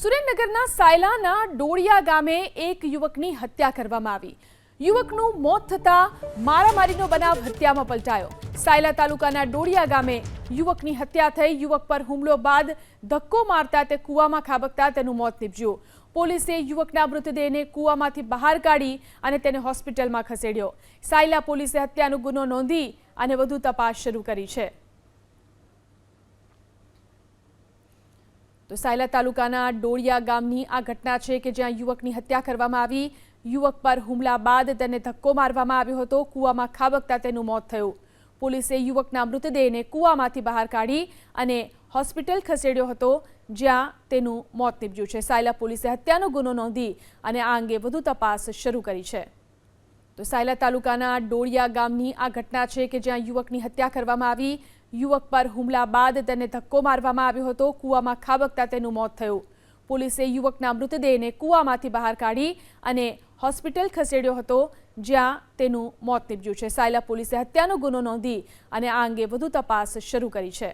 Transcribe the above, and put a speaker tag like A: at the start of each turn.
A: સુરેન્દ્રનગરના સાયલાના ડોળિયા ગામે એક યુવકની હત્યા કરવામાં આવી. યુવકનું મોત થતાં મારામારીનો બનાવ હત્યામાં પલટાયો. સાયલા તાલુકાના ડોળિયા ગામે યુવકની હત્યા થઈ. યુવક પર હુમલો બાદ ધક્કો મારતા તે કૂવામાં ખાબકતા તેનું મોત નીપજ્યું. પોલીસે યુવકના મૃતદેહને કૂવામાંથી બહાર કાઢી અને તેને હોસ્પિટલમાં ખસેડ્યો. સાયલા પોલીસે હત્યાનો ગુનો નોંધી અને વધુ તપાસ શરૂ કરી છે. તો સાયલા તાલુકાના ડોળિયા ગામની આ ઘટના છે કે જ્યાં યુવકની હત્યા કરવામાં આવી. યુવક પર હુમલા બાદ તેને ધક્કો મારવામાં આવ્યો હતો. કૂવામાં ખાબકતા તેનું મોત થયું. પોલીસે યુવકના મૃતદેહને કૂવામાંથી બહાર કાઢી અને હોસ્પિટલ ખસેડ્યો હતો, જ્યાં તેનું મોત નીપજ્યું છે. સાયલા પોલીસે હત્યાનો ગુનો નોંધી અને આ અંગે વધુ તપાસ શરૂ કરી છે. તો સાયલા તાલુકાના ડોળિયા ગામની આ ઘટના છે કે જ્યાં યુવકની હત્યા કરવામાં આવી. યુવક પર હુમલા બાદ તેને ધક્કો મારવામાં આવ્યો હતો. કૂવામાં ખાબકતા તેનું મોત થયું. પોલીસે યુવકના મૃતદેહને કૂવામાંથી બહાર કાઢી અને હોસ્પિટલ ખસેડ્યો હતો, જ્યાં તેનું મોત નીપજ્યું છે. સાયલા પોલીસે હત્યાનો ગુનો નોંધી અને આ અંગે વધુ તપાસ શરૂ કરી છે.